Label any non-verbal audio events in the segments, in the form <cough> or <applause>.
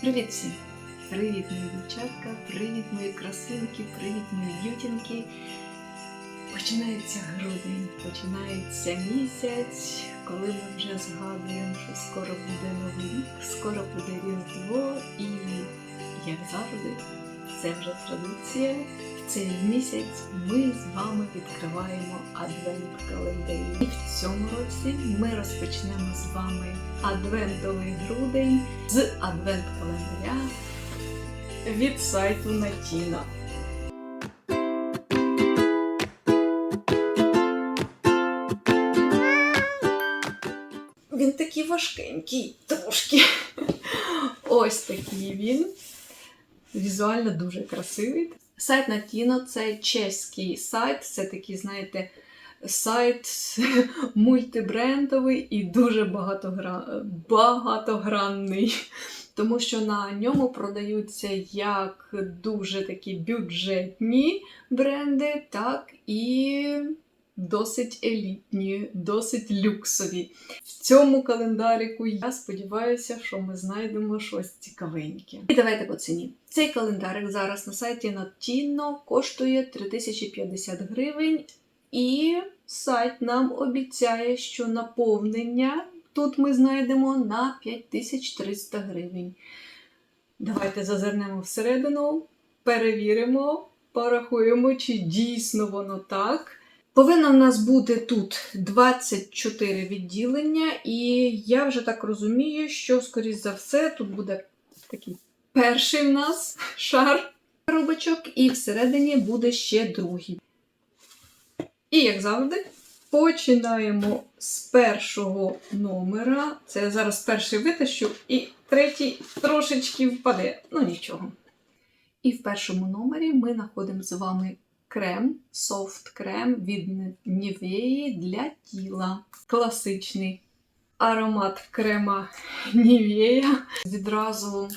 Привіт всім! Привіт, мої дівчатка, привіт, мої красинки, привіт, мої б'ютінки. Починається грудень, починається місяць, коли ми вже згадуємо, що скоро буде новий рік, скоро буде Різдво, і, як завжди, це вже традиція. В цей місяць ми з вами відкриваємо адвент календарі. І в цьому році ми розпочнемо з вами адвентовий грудень з адвент календаря від сайту Натіна. Він такий важкенький трошки. Ось такий він. Візуально дуже красивий. Сайт Натіно це чеський сайт, це такий, знаєте, сайт <laughs> мультибрендовий і дуже багатогра... багатогранний. Тому що на ньому продаються як дуже такі бюджетні бренди, так і досить елітні, досить люксові. В цьому календаріку я сподіваюся, що ми знайдемо щось цікавеньке. І давайте по ціні. Цей календарик зараз на сайті Notino коштує 3050 гривень, і сайт нам обіцяє, що наповнення тут ми знайдемо на 5300 гривень. Давайте зазирнемо всередину, перевіримо, порахуємо, чи дійсно воно так. Повинно в нас бути тут 24 відділення, і я вже так розумію, що, скоріш за все, тут буде такий перший в нас шар коробочок, і всередині буде ще другий. І, як завжди, починаємо з першого номера. Це я зараз перший витащу, і третій трошечки впаде. Ну нічого. І в першому номері ми знаходимо з вами крем, софт крем від Нівеї для тіла. Класичний аромат крема Нівея. Відразу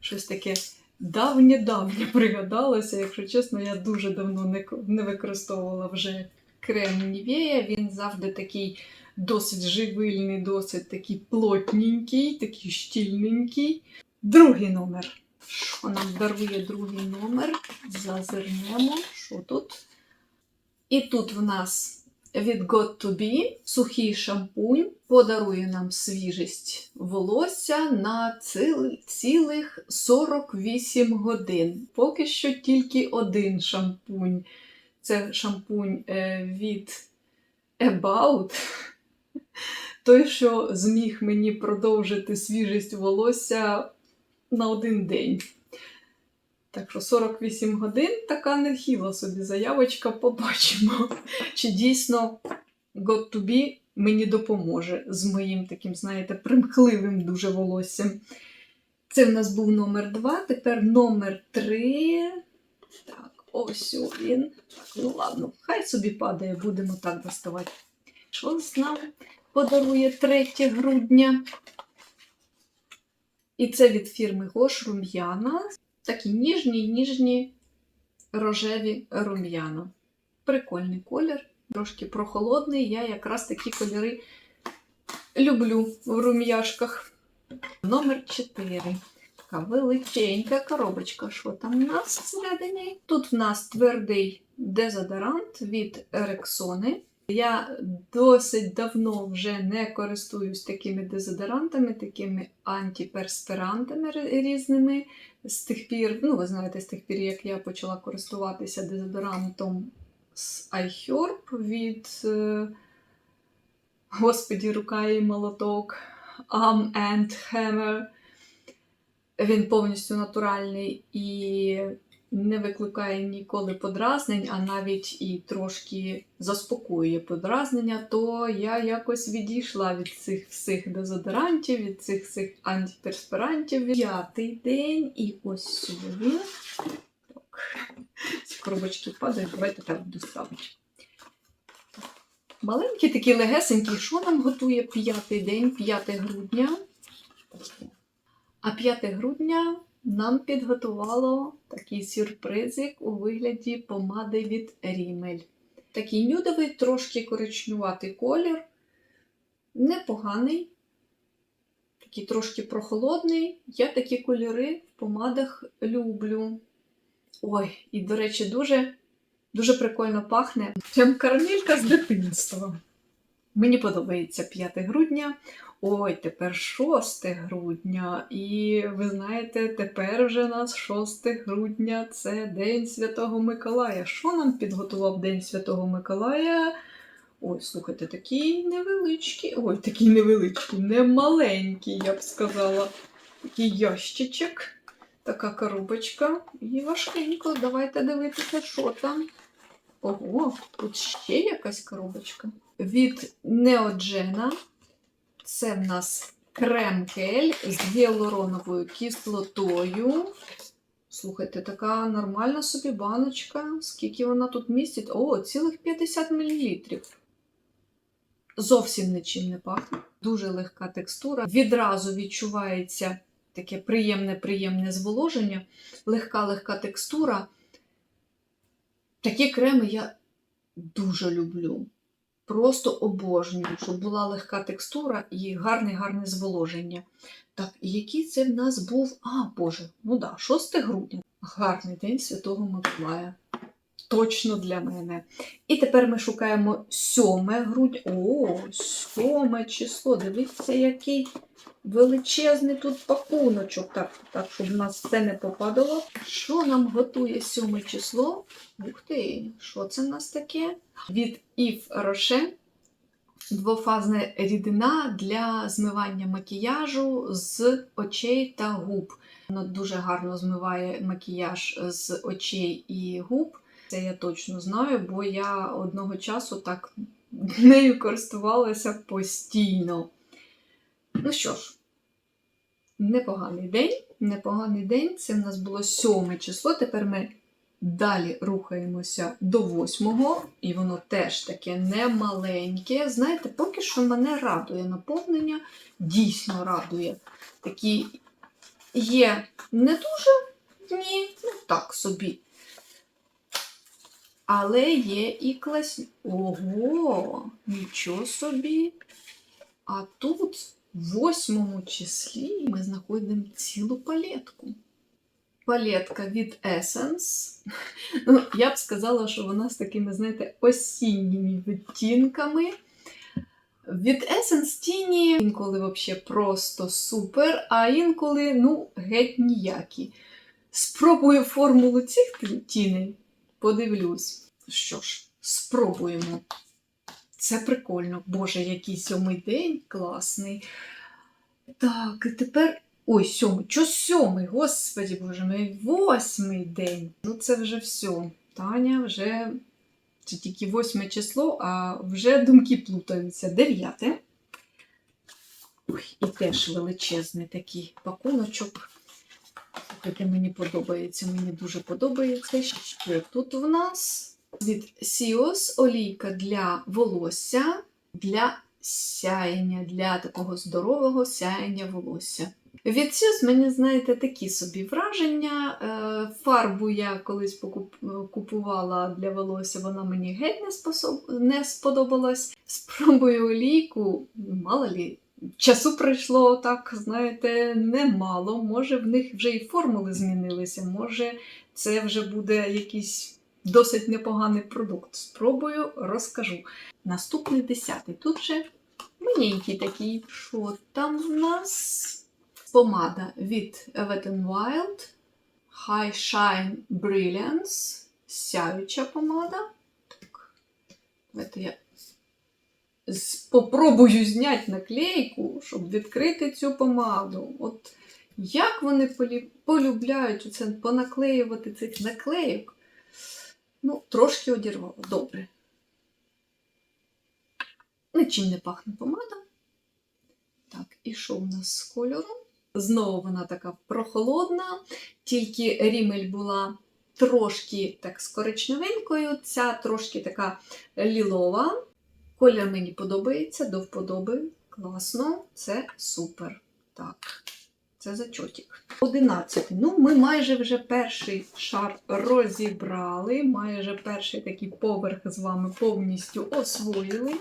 щось таке давнє-давнє пригадалося. Якщо чесно, я дуже давно не, не використовувала вже крем Нівея. Він завжди такий досить живильний, досить такий плотненький, такий щільненький. Другий номер. Що нам дарує другий номер? Зазирнемо, що тут. І тут в нас від Got to Be сухий шампунь подарує нам свіжість волосся на цілих 48 годин. Поки що тільки один шампунь. Це шампунь е, від About. <laughs> Той, що зміг мені продовжити свіжість волосся на один день. Так що 48 годин така нехіла собі заявочка, побачимо, чи дійсно God to be мені допоможе з моїм таким, знаєте, примхливим дуже волоссям. Це в нас був номер 2, тепер номер 3. Так, ось він. Ну ладно, хай собі падає, будемо так доставати. Що з нам подарує 3 грудня? І це від фірми Гош рум'яна. Такі ніжні, ніжні рожеві рум'яна. Прикольний колір, трошки прохолодний. Я якраз такі кольори люблю в рум'яшках. Номер 4. Така величенька коробочка. Що там у нас всередині? Тут в нас твердий дезодорант від Рексони. Я досить давно вже не користуюсь такими дезодорантами, такими антиперспирантами різними. З тих пір, ну ви знаєте, з тих пір, як я почала користуватися дезодорантом з iHerb від е, Господі, рука і молоток Arm and Hammer. Він повністю натуральний і не викликає ніколи подразнень, а навіть і трошки заспокоює подразнення, то я якось відійшла від цих всіх дезодорантів, від цих всіх антиперспирантів. П'ятий день, і ось він. Так. Ці коробочки падають, давайте так доставити. Маленький такий легесенький, що нам готує п'ятий день, 5 грудня. А 5 грудня нам підготувало такий сюрпризик у вигляді помади від Рімель. Такий нюдовий, трошки коричнюватий колір. Непоганий. такий трошки прохолодний. Я такі кольори в помадах люблю. Ой, і, до речі, дуже, дуже прикольно пахне. Прям карамелька з дитинства. Мені подобається 5 грудня. Ой, тепер 6 грудня. І ви знаєте, тепер вже нас 6 грудня це День Святого Миколая. Що нам підготував День Святого Миколая? Ой, слухайте, такий невеличкий. Ой, такий невеличкий, не маленький, я б сказала. Такий ящичок, така коробочка. І важкенько. Давайте дивитися, що там. Ого, тут ще якась коробочка. Від Неоджена. Це в нас крем-кель з гіалуроновою кислотою. Слухайте, така нормальна собі баночка. Скільки вона тут містить? О, цілих 50 мл. Зовсім нічим не пахне. Дуже легка текстура. Відразу відчувається таке приємне-приємне зволоження. Легка-легка текстура. Такі креми я дуже люблю. Просто обожнюю, щоб була легка текстура і гарне-гарне зволоження. Так, який це в нас був? А, Боже, ну да, 6 грудня. Гарний день Святого Миколая. Точно для мене. І тепер ми шукаємо 7 грудня. О, 7 число. Дивіться, який величезний тут пакуночок. Так, так, щоб в нас це не попадало. Що нам готує 7 число? Ух ти, що це в нас таке? Від Eve Roche двофазна рідина для змивання макіяжу з очей та губ. Воно дуже гарно змиває макіяж з очей і губ. Це я точно знаю, бо я одного часу так <laughs> нею користувалася постійно. Ну що ж, непоганий день. Непоганий день. Це в нас було 7 число. Тепер ми далі рухаємося до 8, і воно теж таке немаленьке. Знаєте, поки що мене радує наповнення, дійсно радує. Такі є не дуже, ні, ну так собі. Але є і класні. Ого, нічого собі. А тут в восьмому числі ми знаходимо цілу палетку. Палетка від Essence. Ну, <laughs> я б сказала, що вона з такими, знаєте, осінніми відтінками. Від Essence тіні інколи взагалі просто супер, а інколи, ну, геть ніякі. Спробую формулу цих тіней. Подивлюсь. Що ж, спробуємо. Це прикольно. Боже, який сьомий день класний. Так, і тепер. Ой, сьомий. Чо сьомий? Господі боже мій, восьмий день. Ну це вже все. Таня вже. Це тільки восьме число, а вже думки плутаються. Дев'яте. І теж величезний такий пакуночок. Слухайте, мені подобається, мені дуже подобається. Що тут в нас? Від Сіос олійка для волосся, для сяєння, для такого здорового сяєння волосся. Від Сіос мені, знаєте, такі собі враження. Е, Фарбу я колись купувала для волосся, вона мені геть не, сподобалась. Спробую олійку, мало лі, Часу пройшло так, знаєте, немало. Може, в них вже і формули змінилися, може, це вже буде якийсь досить непоганий продукт. Спробую, розкажу. Наступний десятий. Тут же маленький такий. Що там в нас? Помада від Wet Wild High Shine Brilliance. Сяюча помада. Так, давайте я спробую зняти наклейку, щоб відкрити цю помаду. От як вони полюбляють оце понаклеювати цих наклейок. Ну, трошки одірвало. Добре. Нічим не пахне помада. Так, і що в нас з кольором? Знову вона така прохолодна, тільки рімель була трошки так з коричневенькою, ця трошки така лілова. Колір мені подобається, до вподоби. Класно, це супер. Так, це зачотик. 11. Ну, ми майже вже перший шар розібрали, майже перший такий поверх з вами повністю освоїли.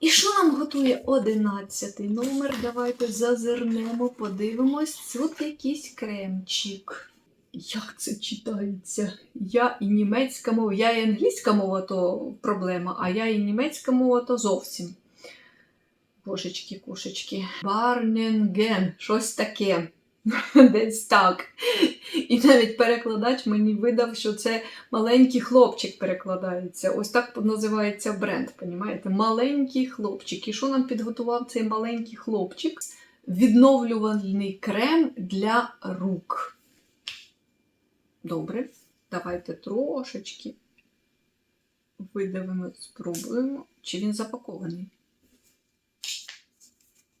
І що нам готує одинадцятий номер? Давайте зазирнемо, подивимось. Тут якийсь кремчик. Як це читається? Я і німецька мова, я і англійська мова то проблема, а я і німецька мова то зовсім. Божечки, кошечки. Барненген, щось таке. <laughs> Десь так. І навіть перекладач мені видав, що це маленький хлопчик перекладається. Ось так називається бренд, понімаєте? Маленький хлопчик. І що нам підготував цей маленький хлопчик? Відновлювальний крем для рук. Добре, давайте трошечки видавимо, спробуємо, чи він запакований.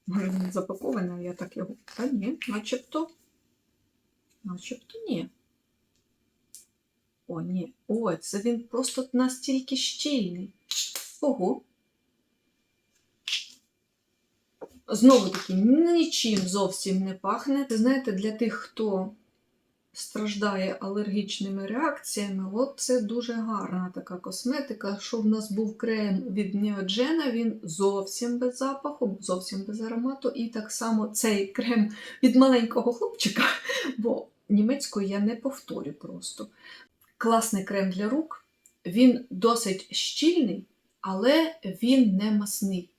Може, він запакований, а я так його. Та ні, начебто. Начебто ні. О, ні. О, це він просто настільки щільний. Ого. Знову таки, нічим зовсім не пахне. Ви знаєте, для тих, хто страждає алергічними реакціями, от це дуже гарна така косметика. Що в нас був крем від Neogena, він зовсім без запаху, зовсім без аромату. І так само цей крем від маленького хлопчика, <laughs> бо німецькою я не повторю просто. Класний крем для рук. Він досить щільний, але він не масний.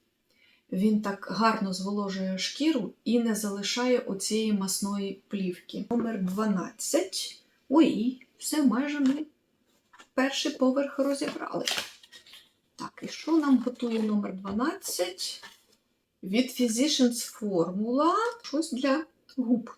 Він так гарно зволожує шкіру і не залишає оцієї масної плівки. Номер 12. Ой, все майже ми перший поверх розібрали. Так, і що нам готує номер 12? Від Physicians Formula. Щось для губ.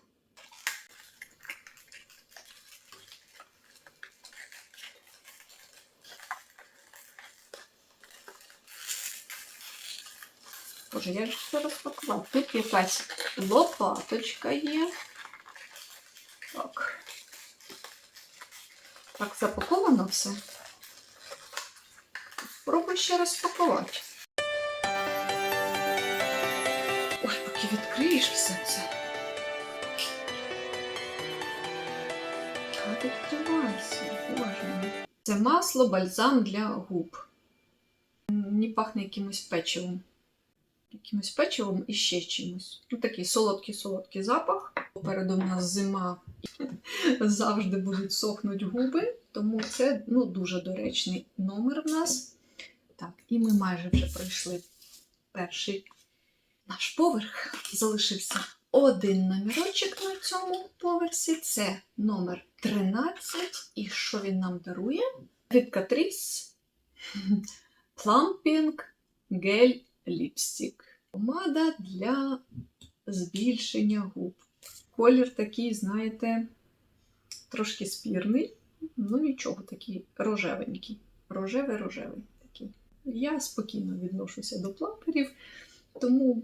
Боже, як же це розпакувати? Тут якась лопаточка є. Так. Так запаковано все. Спробуй ще розпакувати. Ой, поки відкриєш все це. А відкривайся, боже. Це масло бальзам для губ. Не пахне якимось печивом якимось печивом і ще чимось. Ну, такий солодкий-солодкий запах. Попереду в нас зима <laughs> завжди будуть сохнути губи, тому це ну, дуже доречний номер в нас. Так, і ми майже вже пройшли перший наш поверх. Залишився один номерочок на цьому поверсі. Це номер 13. І що він нам дарує? Від Catrice Plumping Gel ліпстик. Помада для збільшення губ. Колір такий, знаєте, трошки спірний, ну нічого, такий рожевенький. Рожевий-рожевий такий. Я спокійно відношуся до пламперів, тому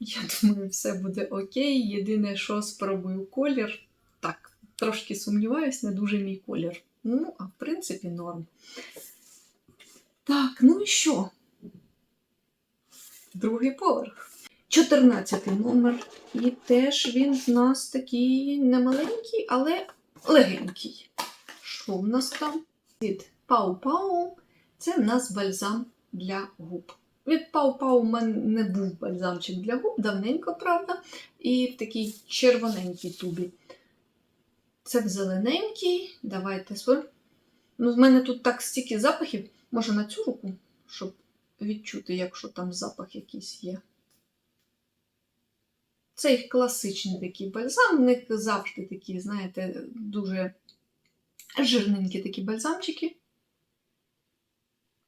я думаю, все буде окей. Єдине, що спробую колір. Так, трошки сумніваюсь, не дуже мій колір. Ну, а в принципі, норм. Так, ну і що? Другий поверх. 14 номер. І теж він в нас такий немаленький, але легенький. Що в нас там? Від Пау-Пау це в нас бальзам для губ. Від Пау-Пау у мене не був бальзамчик для губ, давненько, правда, і в такій червоненькій тубі. Це в зелененькій. Давайте. Ну, в мене тут так стільки запахів, може на цю руку, щоб відчути, якщо там запах якийсь є. Це їх класичний такий бальзам, в них завжди такі, знаєте, дуже жирненькі такі бальзамчики.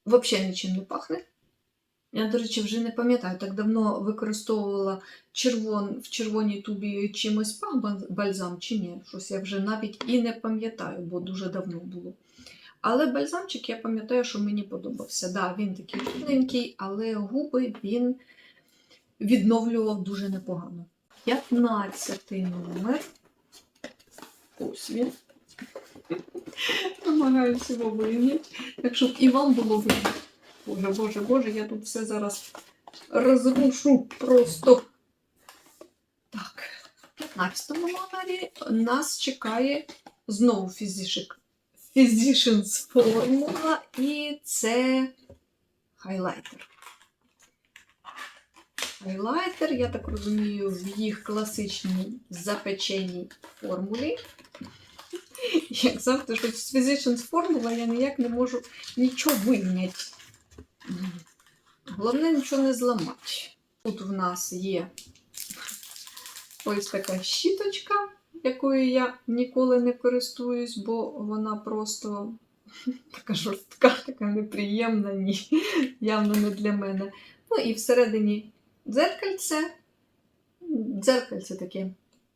Взагалі нічим не пахне. Я, до речі, вже не пам'ятаю, так давно використовувала червон, в червоній тубі чимось пах бальзам чи ні. Щось я вже навіть і не пам'ятаю, бо дуже давно було. Але бальзамчик, я пам'ятаю, що мені подобався. Да, Він такий чудненький, але губи він відновлював дуже непогано. 15 номер. Ось він. Намагаюся його вийняти. Так щоб і вам було видно. Боже, боже, боже, я тут все зараз розрушу просто. Так, в 15 номері нас чекає знову фізішик. Physicians Formula і це хайлайтер. хайлайтер, я так розумію, в їх класичній запеченій формулі. <laughs> Як завжди, щось Physicians формула, я ніяк не можу нічого вийняти. Головне нічого не зламати. Тут в нас є ось така щіточка, якою я ніколи не користуюсь, бо вона просто <laughs> така жорстка, така неприємна, ні, явно не для мене. Ну і всередині дзеркальце. Дзеркальце таке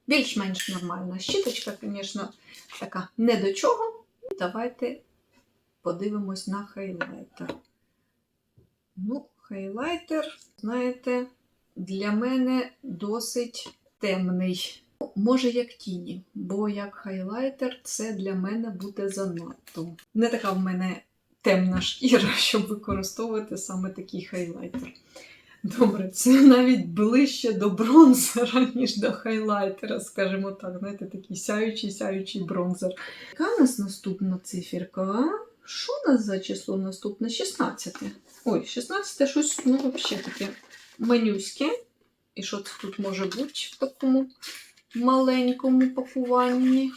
більш-менш нормальна. Щіточка, звісно, така не до чого. Давайте подивимось на хайлайтер. Ну, хайлайтер, знаєте, для мене досить темний. Може, як тіні, бо як хайлайтер це для мене буде занадто. Не така в мене темна шкіра, <laughs> щоб використовувати саме такий хайлайтер. Добре, це навіть ближче до бронзера, <laughs> ніж до хайлайтера, скажімо так. Знаєте, такий сяючий сяючий бронзер. Яка у нас наступна циферка? Що у нас за число наступне? 16. Ой, 16 щось, ну, взагалі таке манюське. І що це тут може бути в такому маленькому пакуванні?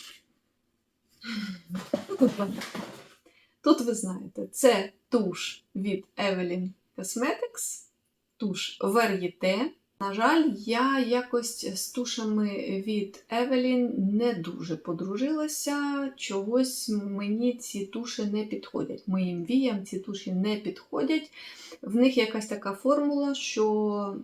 Тут, ви- знаєте, це туш від Evelyn Cosmetics, туш Varieté. На жаль, я якось з тушами від Evelyn не дуже подружилася. Чогось мені ці туші не підходять. Моїм віям ці туші не підходять. В них якась така формула, що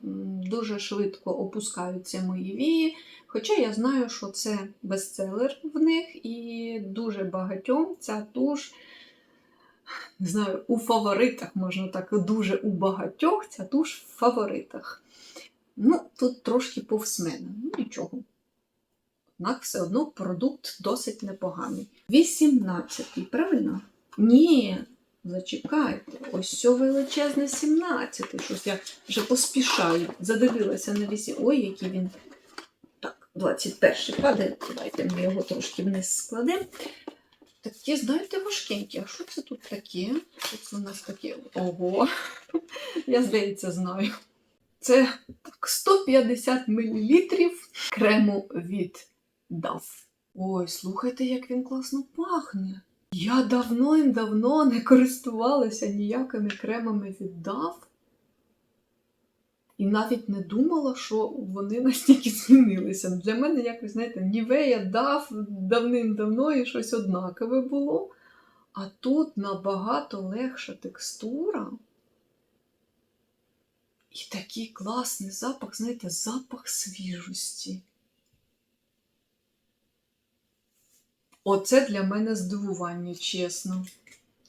дуже швидко опускаються мої вії. Хоча я знаю, що це бестселер в них, і дуже багатьом ця туш, не знаю, у фаворитах, можна так, дуже у багатьох ця туш в фаворитах. Ну, тут трошки повз мене, ну нічого. Однак все одно продукт досить непоганий. 18-й, правильно? Ні, зачекайте. Ось все величезне 17-й. Щось я вже поспішаю. Задивилася на вісі. Ой, який він. Так, 21-й падає. Давайте ми його трошки вниз складемо. Такі, знаєте, важкенькі. А що це тут таке? Що це у нас таке? Ого! <laughs> Я, здається, знаю. Це так, 150 мл крему від DAF. Ой, слухайте, як він класно пахне. Я давно-давно не користувалася ніякими кремами від DAF. І навіть не думала, що вони настільки змінилися. Для мене якось, знаєте, Нівея DAF давним-давно і щось однакове було. А тут набагато легша текстура. І такий класний запах, знаєте, запах свіжості. Оце для мене здивування, чесно.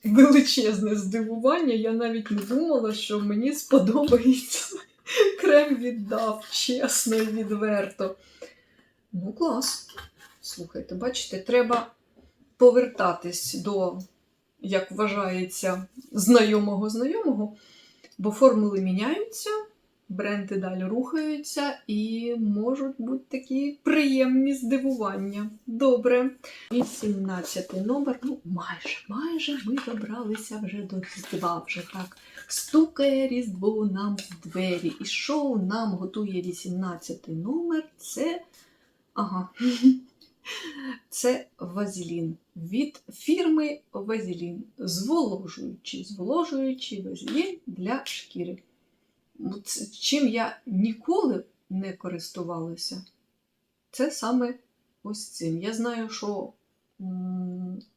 Величезне здивування. Я навіть не думала, що мені сподобається <laughs> крем віддав, чесно і відверто. Ну, клас. Слухайте, бачите, треба повертатись до, як вважається, знайомого знайомого. Бо формули міняються, бренди далі рухаються і можуть бути такі приємні здивування. Добре. 18 номер. Ну, майже, майже ми добралися вже до Різдва. Вже так стукає Різдво нам в двері. І що нам готує 18 номер? Це. Ага. <laughs> Це вазелін від фірми Вазелін. Зволожуючий, зволожуючий вазелін для шкіри. От чим я ніколи не користувалася, це саме ось цим. Я знаю, що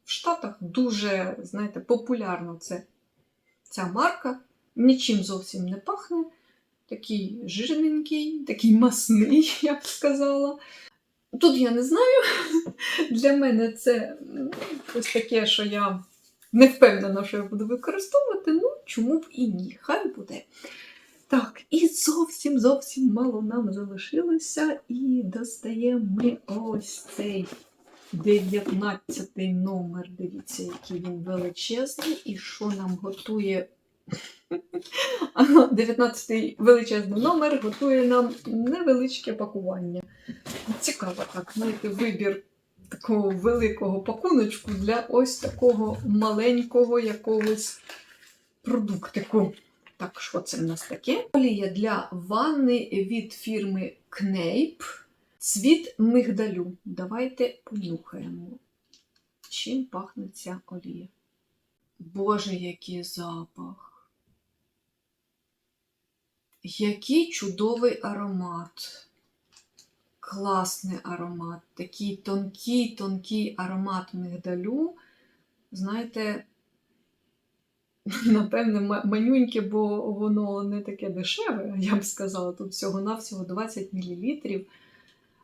в Штатах дуже, знаєте, популярно це, ця марка. Нічим зовсім не пахне. Такий жирненький, такий масний, <laughs> я б сказала. Тут я не знаю. <laughs> Для мене це ось таке, що я не впевнена, що я буду використовувати. Ну, чому б і ні, хай буде. Так, і зовсім зовсім мало нам залишилося, і достаємо ми ось цей 19 номер. Дивіться, який він величезний, і що нам готує. 19 величезний номер готує нам невеличке пакування. Цікаво, так, знаєте, вибір такого великого пакуночку для ось такого маленького якогось продуктику. Так, що це в нас таке? Олія для ванни від фірми Кнейп. Цвіт мигдалю. Давайте понюхаємо. Чим пахне ця олія? Боже, який запах! Який чудовий аромат. Класний аромат. Такий тонкий, тонкий аромат мигдалю. Знаєте, <laughs> напевне, манюньке, бо воно не таке дешеве, я б сказала. Тут всього-навсього 20 мл.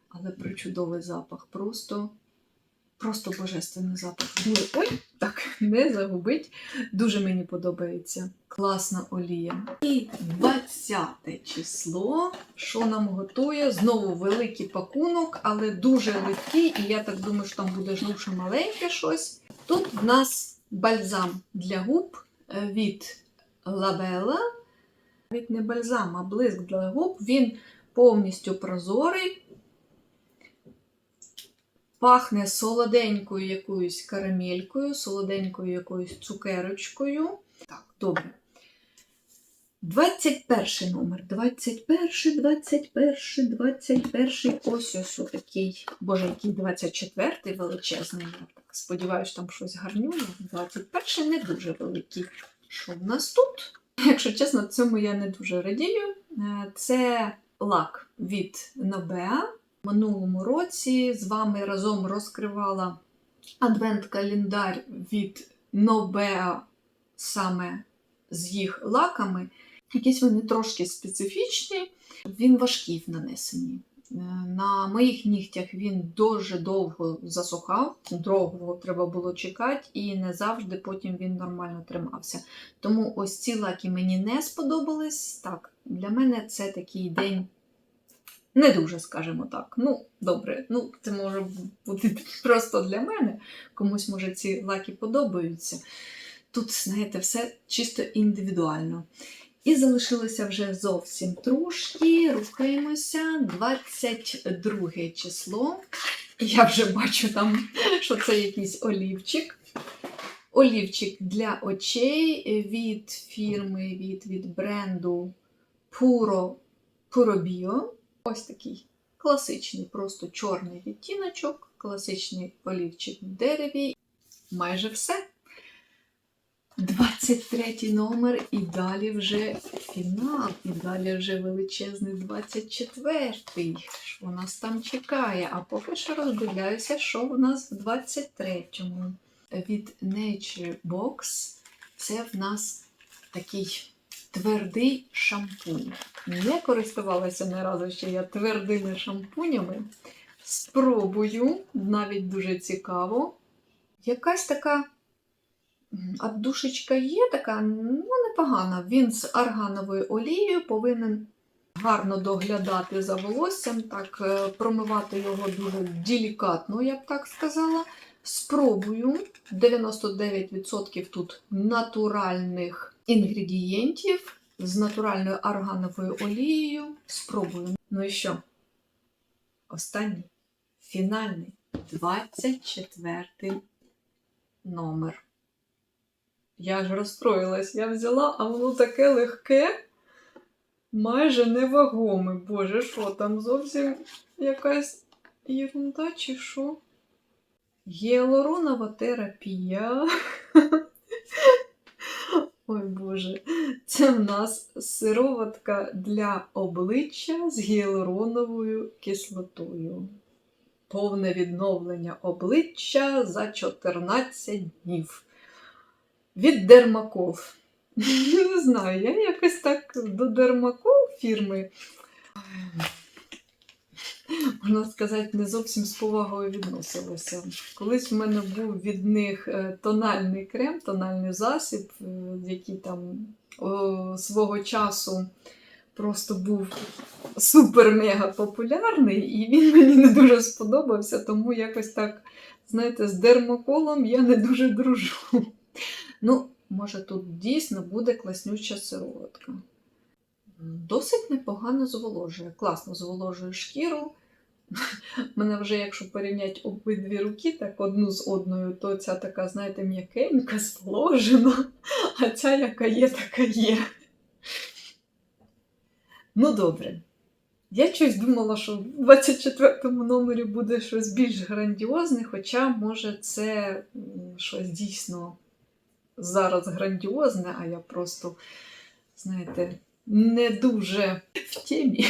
Але причудовий запах. Просто, просто божественний запах. Ой, так, <laughs> не загубить. Дуже мені подобається. Класна олія. І 20 число. Що нам готує? Знову великий пакунок, але дуже легкий. І я так думаю, що там буде жлуше маленьке щось. Тут в нас бальзам для губ е, від Лабела. Навіть не бальзам, а блиск для губ. Він повністю прозорий. Пахне солоденькою якоюсь карамелькою, солоденькою якоюсь цукерочкою. Так, добре. 21 номер. 21, 21, 21. Ось ось такий. Боже, який 24 величезний. Я так сподіваюся, там щось гарнює. 21 не дуже великий. Що в нас тут? Якщо чесно, цьому я не дуже радію. Е, Це лак від Nobea. Минулому році з вами разом розкривала адвент-календар від Nobea саме з їх лаками. Якісь вони трошки специфічні, він важкий в нанесенні. Е, На моїх нігтях він дуже довго засухав, довго треба було чекати, і не завжди потім він нормально тримався. Тому ось ці лаки мені не сподобались. Так, для мене це такий день не дуже, скажімо так. Ну, добре, ну це може бути просто для мене. Комусь, може, ці лаки подобаються. Тут, знаєте, все чисто індивідуально. І залишилося вже зовсім трошки. Рухаємося. 22 число. Я вже бачу там, що це якийсь олівчик. Олівчик для очей від фірми, від, від бренду Puro, Puro Bio. Ось такий класичний, просто чорний відтіночок, класичний олівчик в дереві. Майже все. 23 номер, і далі вже фінал, і далі вже величезний 24-й. Що нас там чекає? А поки що роздивляюся, що в нас в 23-му. Від Nature Box це в нас такий твердий шампунь. Не користувалася ні разу ще я твердими шампунями. Спробую, навіть дуже цікаво. Якась така отдушечка є, така, ну, непогана. Він з аргановою олією повинен гарно доглядати за волоссям, так, е, промивати його дуже делікатно, я б так сказала. Спробую. 99% тут натуральних інгредієнтів з натуральною аргановою олією. Спробую. Ну і що? Останній, фінальний, 24 номер. Я ж розстроїлась, я взяла, а воно таке легке, майже невагоме. Боже, що там зовсім якась єрунда чи що? Гіалуронова терапія. <laughs> Ой Боже, це в нас сироватка для обличчя з гіалуроновою кислотою. Повне відновлення обличчя за 14 днів. Від Дермакол. <laughs> Не знаю, я якось так до Дермакол фірми, можна сказати, не зовсім з повагою відносилася. Колись в мене був від них е, тональний крем, тональний засіб, е, який там свого часу просто був супер-мега популярний, і він мені не дуже сподобався, тому якось так, знаєте, з дермоколом я не дуже дружу. Ну, може, тут дійсно буде класнюча сироватка. Досить непогано зволожує, класно зволожує шкіру. <laughs> Мене вже, якщо порівняти обидві руки, так одну з одною, то ця така, знаєте, м'якенька, зволожена, <laughs> а ця, яка є, така є. Ну, добре. Я щось думала, що в 24-му номері буде щось більш грандіозне, хоча, може, це щось дійсно зараз грандіозне, а я просто, знаєте, не дуже в темі.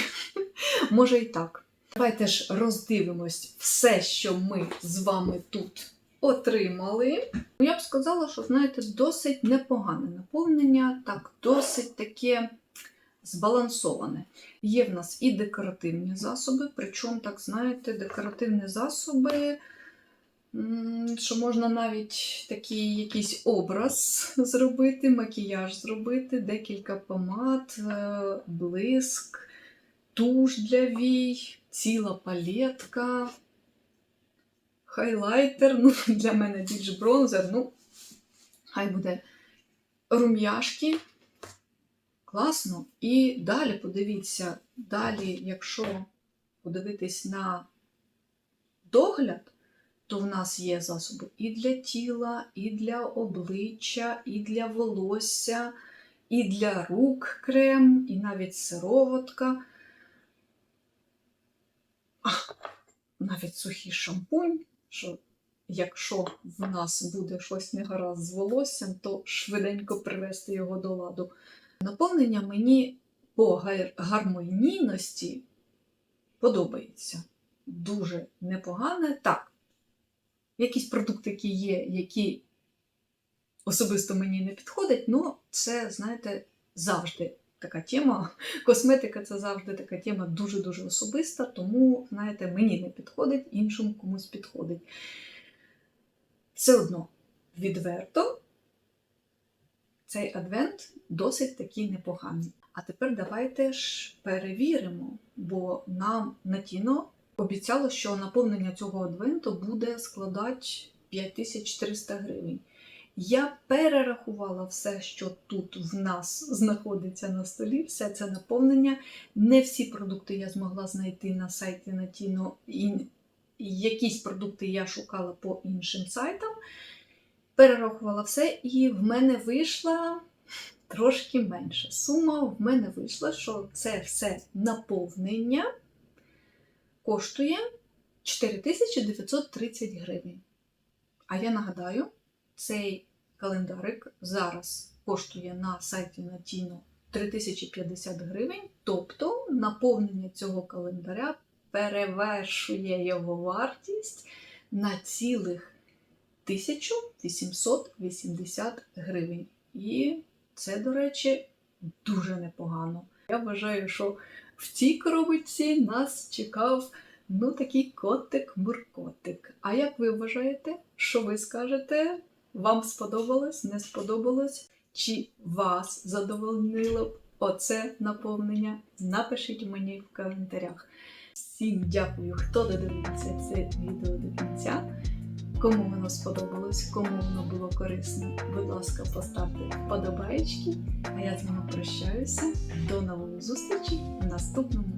Може і так. Давайте ж роздивимось все, що ми з вами тут отримали. Я б сказала, що, знаєте, досить непогане наповнення, так, досить таке збалансоване. Є в нас і декоративні засоби, причому, так знаєте, декоративні засоби, що можна навіть такий якийсь образ зробити, макіяж зробити, декілька помад, е, блиск, туш для вій, ціла палетка, хайлайтер, ну, для мене більш бронзер, ну, хай буде рум'яшки. Класно. І далі подивіться, далі, якщо подивитись на догляд, то в нас є засоби і для тіла, і для обличчя, і для волосся, і для рук крем, і навіть сироватка. Навіть сухий шампунь, що якщо в нас буде щось не гаразд з волоссям, то швиденько привести його до ладу. Наповнення мені по гармонійності подобається. Дуже непогане. Так, якісь продукти, які є, які особисто мені не підходять, але це, знаєте, завжди така тема. <laughs> Косметика це завжди така тема дуже-дуже особиста, тому, знаєте, мені не підходить, іншому комусь підходить. Все одно відверто цей адвент досить такий непоганий. А тепер давайте ж перевіримо, бо нам Натіно обіцяло, що наповнення цього адвенту буде складати 5300 гривень. Я перерахувала все, що тут в нас знаходиться на столі, все це наповнення. Не всі продукти я змогла знайти на сайті Натіно, і якісь продукти я шукала по іншим сайтам перерахувала все, і в мене вийшла трошки менша сума. В мене вийшло, що це все наповнення коштує 4930 гривень. А я нагадаю, цей календарик зараз коштує на сайті Натіно 3050 гривень, тобто наповнення цього календаря перевершує його вартість на цілих 1880 гривень. І це, до речі, дуже непогано. Я вважаю, що в цій коробочці нас чекав ну такий котик-муркотик. А як ви вважаєте, що ви скажете? Вам сподобалось, не сподобалось? Чи вас задовольнило оце наповнення? Напишіть мені в коментарях. Всім дякую, хто додивився це відео до кінця. Кому воно сподобалось, кому воно було корисно, будь ласка, поставте вподобаєчки. А я з вами прощаюся. До нової зустрічі в наступному